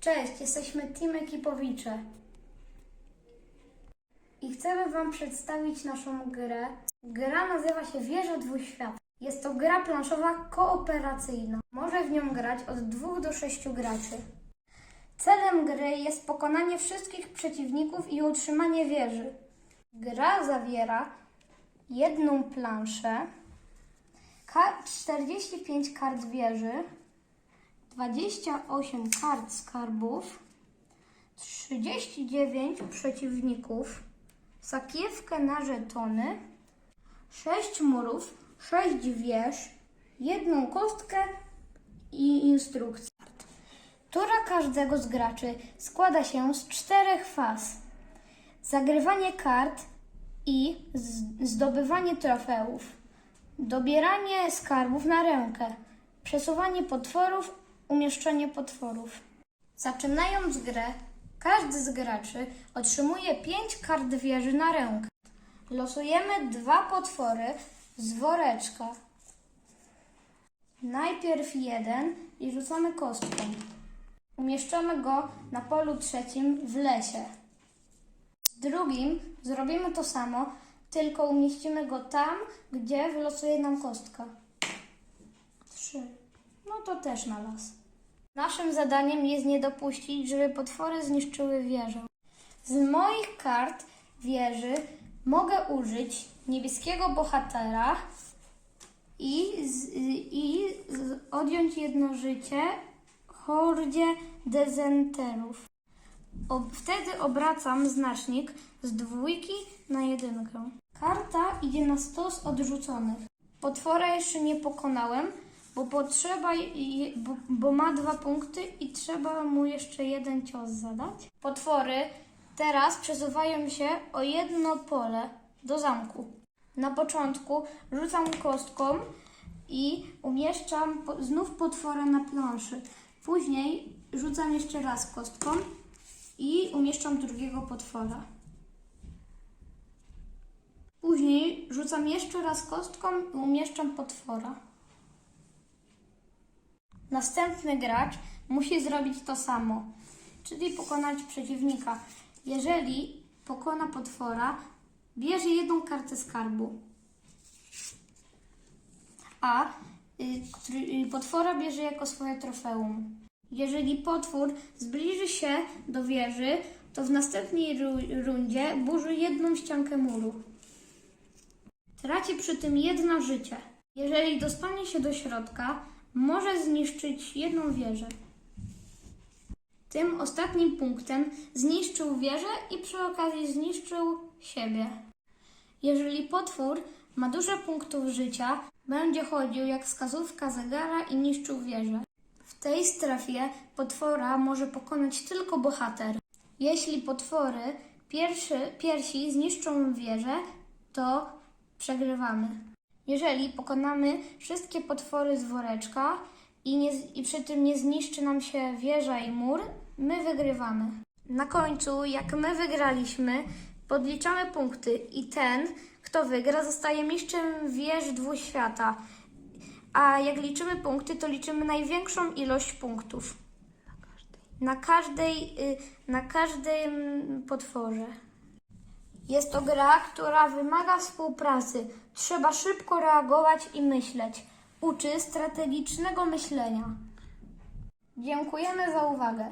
Cześć, jesteśmy Team Ekipowicze. I chcemy Wam przedstawić naszą grę. Gra nazywa się Wieża Dwuświat. Jest to gra planszowa kooperacyjna. Może w nią grać od 2 do 6 graczy. Celem gry jest pokonanie wszystkich przeciwników i utrzymanie wieży. Gra zawiera jedną planszę, ka- 45 kart wieży, 28 kart skarbów, 39 przeciwników, sakiewkę na żetony, 6 murów, 6 wież, jedną kostkę i instrukcję. Tura każdego z graczy składa się z czterech faz. Zagrywanie kart i zdobywanie trofeów. Dobieranie skarbów na rękę. Przesuwanie potworów, umieszczenie potworów. Zaczynając grę, każdy z graczy otrzymuje 5 kart wieży na rękę. Losujemy dwa potwory z woreczka. Najpierw jeden i rzucamy kostką. Umieszczamy go na polu trzecim w lesie. Z drugim zrobimy to samo, tylko umieścimy go tam, gdzie wylosuje nam kostka. Trzy. No to też na las. Naszym zadaniem jest nie dopuścić, żeby potwory zniszczyły wieżę. Z moich kart wieży mogę użyć niebieskiego bohatera i, z, i z, odjąć jedno życie hordzie dezenterów. O, wtedy obracam znacznik z dwójki na jedynkę. Karta idzie na stos odrzuconych. Potwora jeszcze nie pokonałem, bo potrzeba, bo, bo ma dwa punkty i trzeba mu jeszcze jeden cios zadać. Potwory teraz przesuwają się o jedno pole do zamku. Na początku rzucam kostką i umieszczam po, znów potwora na planszy. Później rzucam jeszcze raz kostką i umieszczam drugiego potwora. Później rzucam jeszcze raz kostką i umieszczam potwora. Następny gracz musi zrobić to samo, czyli pokonać przeciwnika. Jeżeli pokona potwora, bierze jedną kartę skarbu, a y, y, potwora bierze jako swoje trofeum. Jeżeli potwór zbliży się do wieży, to w następnej ru- rundzie burzy jedną ściankę muru. Traci przy tym jedno życie. Jeżeli dostanie się do środka, może zniszczyć jedną wieżę. Tym ostatnim punktem zniszczył wieżę i przy okazji zniszczył siebie. Jeżeli potwór ma dużo punktów życia, będzie chodził jak wskazówka zegara i niszczył wieżę. W tej strefie potwora może pokonać tylko bohater. Jeśli potwory pierwszy, piersi zniszczą wieżę, to przegrywamy. Jeżeli pokonamy wszystkie potwory z woreczka i, nie, i przy tym nie zniszczy nam się wieża i mur, my wygrywamy. Na końcu, jak my wygraliśmy, podliczamy punkty i ten, kto wygra, zostaje mistrzem wież dwuświata. A jak liczymy punkty, to liczymy największą ilość punktów. Na każdej, y, na każdym potworze. Jest to gra, która wymaga współpracy. Trzeba szybko reagować i myśleć. Uczy strategicznego myślenia. Dziękujemy za uwagę.